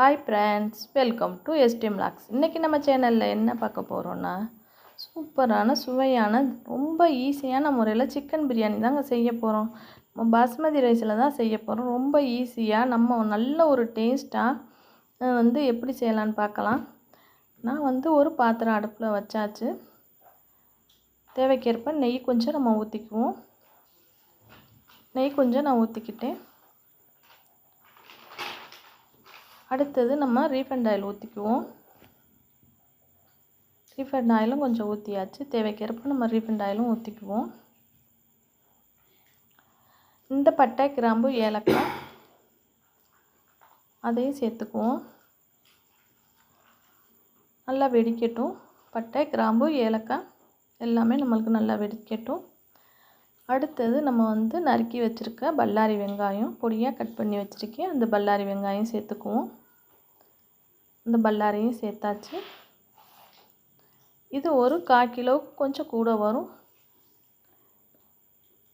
Hi friends welcome to STM logs இன்றைக்கி நம்ம சேனலில் என்ன பார்க்க போகிறோன்னா சூப்பரான சுவையான ரொம்ப ஈஸியான முறையில் சிக்கன் பிரியாணி தாங்க செய்ய போகிறோம் நம்ம பாஸ்மதி ரைஸில் தான் செய்ய போகிறோம் ரொம்ப ஈஸியாக நம்ம நல்ல ஒரு டேஸ்ட்டாக வந்து எப்படி செய்யலான்னு பார்க்கலாம். நான் வந்து ஒரு பாத்திரம் அடுப்பில் வச்சாச்சு. தேவைக்கேற்ப நெய் கொஞ்சம் நம்ம ஊற்றிக்குவோம் நெய் கொஞ்சம் நான் ஊற்றிக்கிட்டேன் அடுத்தது நம்ம ரீஃபண்ட் ஆயில் ஊற்றிக்குவோம் ரீஃபண்ட் ஆயிலும் கொஞ்சம் ஊற்றியாச்சு தேவைக்கேற்ப நம்ம ரீஃபண்ட் ஆயிலும் ஊற்றிக்குவோம் இந்த பட்டை கிராம்பு ஏலக்காய் அதையும் சேர்த்துக்குவோம். நல்லா வெடிக்கட்டும். பட்டை கிராம்பு ஏலக்காய் எல்லாமே நம்மளுக்கு நல்லா வெடிக்கட்டும். அடுத்தது நம்ம வந்து நறுக்கி வச்சுருக்க பல்லாரி வெங்காயம் பொடியாக கட் பண்ணி வச்சுருக்கேன். அந்த பல்லாரி வெங்காயம் சேர்த்துக்குவோம். இந்த பல்லாரையும் சேர்த்தாச்சு. இது ஒரு கால் கிலோவுக்கு கொஞ்சம் கூட வரும்.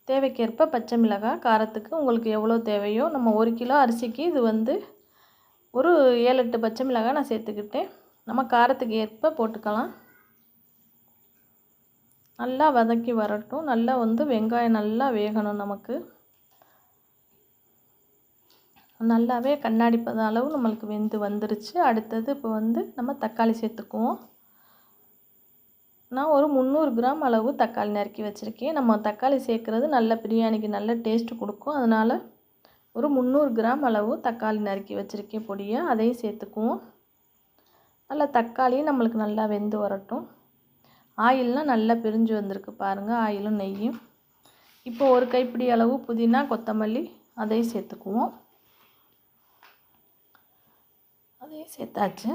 தேவைக்கேற்ப பச்சை மிளகாய் காரத்துக்கு உங்களுக்கு எவ்வளோ தேவையோ நம்ம ஒரு கிலோ அரிசிக்கு இது வந்து ஒரு ஏழு எட்டு பச்சை மிளகாய் நான் சேர்த்துக்கிட்டேன். நம்ம காரத்துக்கு ஏற்ப போட்டுக்கலாம். நல்லா வதக்கி வரட்டும். நல்லா வந்து வெங்காயம் நல்லா வேகணும் நமக்கு. நல்லாவே கண்ணாடி பத அளவு நம்மளுக்கு வெந்து வந்துருச்சு. அடுத்தது இப்போ வந்து நம்ம தக்காளி சேர்த்துக்குவோம். நான் ஒரு முந்நூறு கிராம் அளவு தக்காளி நறுக்கி வச்சுருக்கேன். நம்ம தக்காளி சேர்க்குறது நல்ல பிரியாணிக்கு நல்ல டேஸ்ட்டு கொடுக்கும். அதனால் ஒரு முந்நூறு கிராம் அளவு தக்காளி நறுக்கி வச்சுருக்கேன் பொடியை. அதையும் சேர்த்துக்குவோம். நல்லா தக்காளியும் நம்மளுக்கு நல்லா வெந்து வரட்டும். ஆயிலெலாம் நல்லா பிரிஞ்சு வந்திருக்கு பாருங்கள் ஆயிலும் நெய்யும். இப்போ ஒரு கைப்பிடி அளவு புதினா கொத்தமல்லி அதையும் சேர்த்துக்குவோம். அதையும் சேர்த்தாச்சு.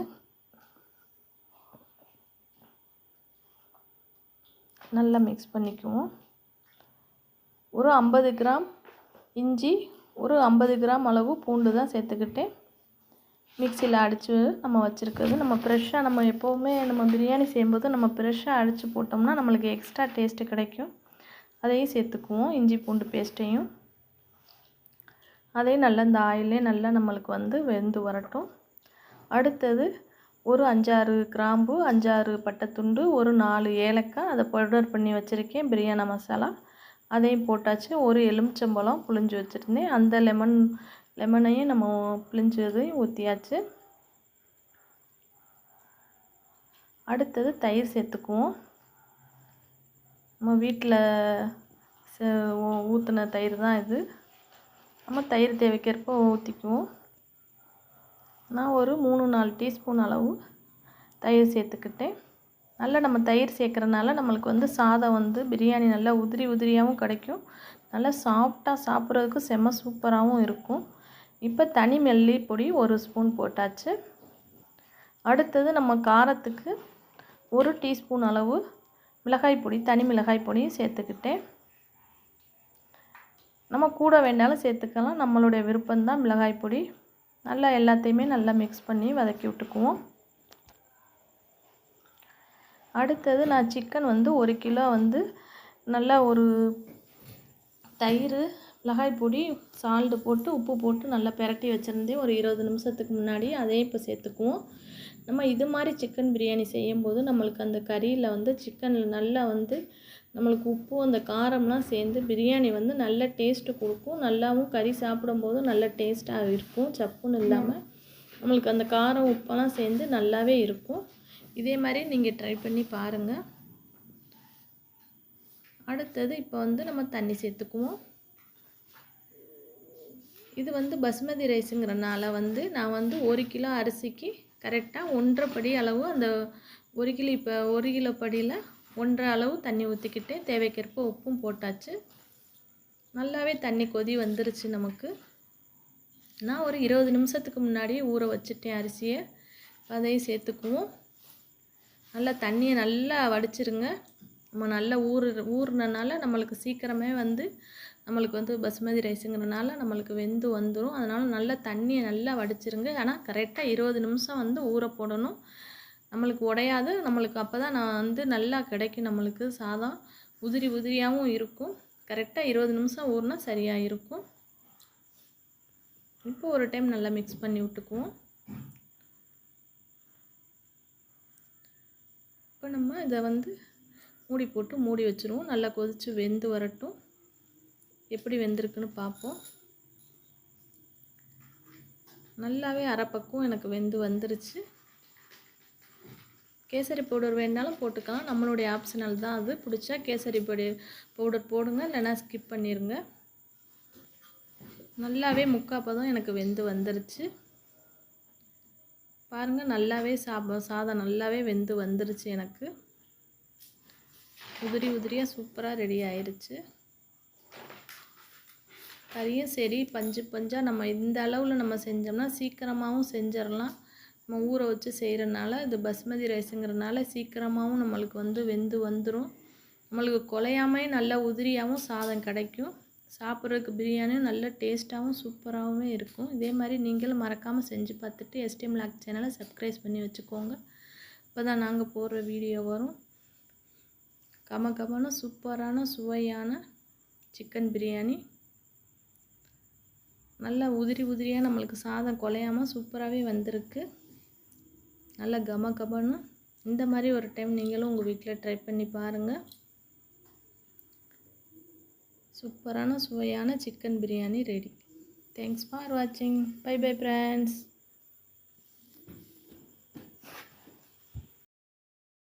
நல்லா மிக்ஸ் பண்ணிக்குவோம். ஒரு ஐம்பது கிராம் இஞ்சி ஒரு ஐம்பது கிராம் அளவு பூண்டு தான் சேர்த்துக்கிட்டேன். மிக்சியில் அடித்து நம்ம வச்சுருக்கிறது. நம்ம ஃப்ரெஷ்ஷாக நம்ம எப்போவுமே நம்ம பிரியாணி செய்யும்போது நம்ம ஃப்ரெஷ்ஷாக அடித்து போட்டோம்னா நம்மளுக்கு எக்ஸ்ட்ரா டேஸ்ட்டு கிடைக்கும். அதையும் சேர்த்துக்குவோம். இஞ்சி பூண்டு பேஸ்ட்டையும் அதையும் நல்லா இந்த ஆயிலே நல்லா நம்மளுக்கு வந்து வெந்து வரட்டும். அடுத்தது ஒரு அஞ்சாறு கிராம்பு அஞ்சாறு பட்டைத்துண்டு ஒரு நாலு ஏலக்காய் அதை பவுடர் பண்ணி வச்சுருக்கேன் பிரியாணி மசாலா. அதையும் போட்டாச்சு. ஒரு எலுமிச்சம்பழம் புழிஞ்சு வச்சுருந்தேன். அந்த லெமன் லெமனையும் நம்ம பிழிஞ்சதையும் ஊற்றியாச்சு அடுத்தது தயிர் சேர்த்துக்குவோம். நம்ம வீட்டில் ஊற்றின தயிர் தான் இது. நம்ம தயிர் தேவைக்கேற்ப ஊற்றிக்குவோம் நான் ஒரு மூணு நாலு டீஸ்பூன் அளவு தயிர் சேர்த்துக்கிட்டேன். நல்லா நம்ம தயிர் சேர்க்குறனால நம்மளுக்கு வந்து சாதம் வந்து பிரியாணி நல்லா உதிரி உதிரியாகவும் கிடைக்கும். நல்லா சாஃப்டாக சாப்பிட்றதுக்கு செம்ம சூப்பராகவும் இருக்கும். இப்போ தனி மெல்லி பொடி ஒரு ஸ்பூன் போட்டாச்சு. அடுத்தது நம்ம காரத்துக்கு ஒரு டீஸ்பூன் அளவு மிளகாய் பொடி தனி மிளகாய் பொடியும் சேர்த்துக்கிட்டேன். நம்ம கூட வேண்டாலும் சேர்த்துக்கலாம். நம்மளுடைய விருப்பம்தான் மிளகாய் பொடி. நல்லா எல்லாத்தையுமே நல்லா மிக்ஸ் பண்ணி வதக்கி விட்டுக்குவோம். அடுத்தது நான் சிக்கன் வந்து ஒரு கிலோ வந்து நல்லா ஒரு தயிர் மிளகாய் பொடி சால்டு போட்டு உப்பு போட்டு நல்லா பெரட்டி வச்சுருந்தேன் ஒரு இருபது நிமிஷத்துக்கு முன்னாடி அதையும் இப்போ சேர்த்துக்குவோம். நம்ம இது மாதிரி சிக்கன் பிரியாணி செய்யும்போது நம்மளுக்கு அந்த கறியில் வந்து சிக்கனில் நல்லா வந்து நம்மளுக்கு உப்பு அந்த காரம்லாம் சேர்ந்து பிரியாணி வந்து நல்ல டேஸ்ட்டு கொடுக்கும். நல்லாவும் கறி சாப்பிடும்போது நல்ல டேஸ்ட்டாக இருக்கும். சப்புன்னு இல்லாமல் நம்மளுக்கு அந்த காரம் உப்பெல்லாம் சேர்ந்து நல்லாவே இருக்கும். இதே மாதிரி நீங்கள் ட்ரை பண்ணி பாருங்கள் அடுத்தது இப்போ வந்து நம்ம தண்ணி சேர்த்துக்குவோம். இது வந்து பஸ்மதி ரைஸுங்கிறனால வந்து நான் வந்து ஒரு கிலோ அரிசிக்கு கரெக்டாக ஒன்றரை படி அளவு அந்த ஒரு கிலோ இப்போ ஒரு கிலோ படியில் ஒன்றரை அளவு தண்ணி ஊற்றிக்கிட்டு தேவைக்கேற்ப உப்பும் போட்டாச்சு. நல்லாவே தண்ணி கொதி வந்துருச்சு நமக்கு. நான் ஒரு இருபது நிமிஷத்துக்கு முன்னாடியே ஊற வச்சுட்டேன் அரிசியை. அதையும் சேர்த்துக்குவோம். நல்லா தண்ணியை நல்லா வடிச்சிருங்க. நம்ம நல்லா ஊறு ஊறுனனால நம்மளுக்கு சீக்கிரமே வந்து நம்மளுக்கு வந்து பசுமதி ரைஸுங்கிறனால நம்மளுக்கு வெந்து வந்துடும் அதனால் நல்லா தண்ணியை நல்லா வடிச்சிருங்க. ஆனால் கரெக்டாக இருபது நிமிஷம் வந்து ஊற போடணும். நம்மளுக்கு உடையாது. நம்மளுக்கு அப்போ தான் நான் வந்து நல்லா கிடைக்கும் நம்மளுக்கு. சாதம் உதிரி உதிரியாகவும் இருக்கும். கரெக்டாக இருபது நிமிஷம் ஊறினா சரியாக இருக்கும். இப்போ ஒரு டைம் நல்லா மிக்ஸ் பண்ணி விட்டுக்குவோம். இப்போ நம்ம இதை வந்து மூடி போட்டு மூடி வச்சுருவோம். நல்லா கொதித்து வெந்து வரட்டும். எப்படி வெந்திருக்குன்னு பார்ப்போம். நல்லாவே அரைப்பக்கம் எனக்கு வெந்து வந்துருச்சு. கேசரி பவுடர் வேணாலும் போட்டுக்கலாம். நம்மளுடைய ஆப்ஷனல் தான் அது. பிடிச்சா கேசரி பொடி பவுடர் போடுங்க. இல்லைனா ஸ்கிப் பண்ணிடுங்க நல்லாவே முக்காப்பதும் எனக்கு வெந்து வந்துருச்சு. பாருங்கள் நல்லாவே சாப்ப சாதம் நல்லாவே வெந்து வந்துருச்சு எனக்கு. உதிரி உதிரியாக சூப்பராக ரெடி ஆயிடுச்சு கறியும் சரி பஞ்சு பஞ்சாக நம்ம இந்த அளவில் நம்ம செஞ்சோம்னா சீக்கிரமாகவும் செஞ்சிடலாம். நம்ம ஊற வச்சு செய்கிறனால இது பஸ்மதி ரைஸுங்கிறனால சீக்கிரமாகவும் நம்மளுக்கு வந்து வெந்து வந்துடும் நம்மளுக்கு குலையாமே நல்ல உதிரியாகவும் சாதம் கிடைக்கும். சாப்பிட்றதுக்கு பிரியாணியும் நல்ல டேஸ்ட்டாகவும் சூப்பராகவும் இருக்கும். இதே மாதிரி நீங்களும் மறக்காமல் செஞ்சு பார்த்துட்டு எஸ்டிஎம் லாக் சேனலை சப்ஸ்கிரைப் பண்ணி வச்சுக்கோங்க. இப்போ தான் நாங்கள் போடுற வீடியோ வரும். கம கமான சூப்பரான சுவையான சிக்கன் பிரியாணி. நல்லா உதிரி உதிரியாக நம்மளுக்கு சாதம் குலையாமல் சூப்பராகவே வந்திருக்கு. நல்லா கம கமன்னு இந்த மாதிரி ஒரு டைம் நீங்களும் உங்கள் வீட்டில் ட்ரை பண்ணி பாருங்கள் சூப்பரான சுவையான chicken biryani ready thanks for வாட்சிங் பை பை ஃப்ரெண்ட்ஸ்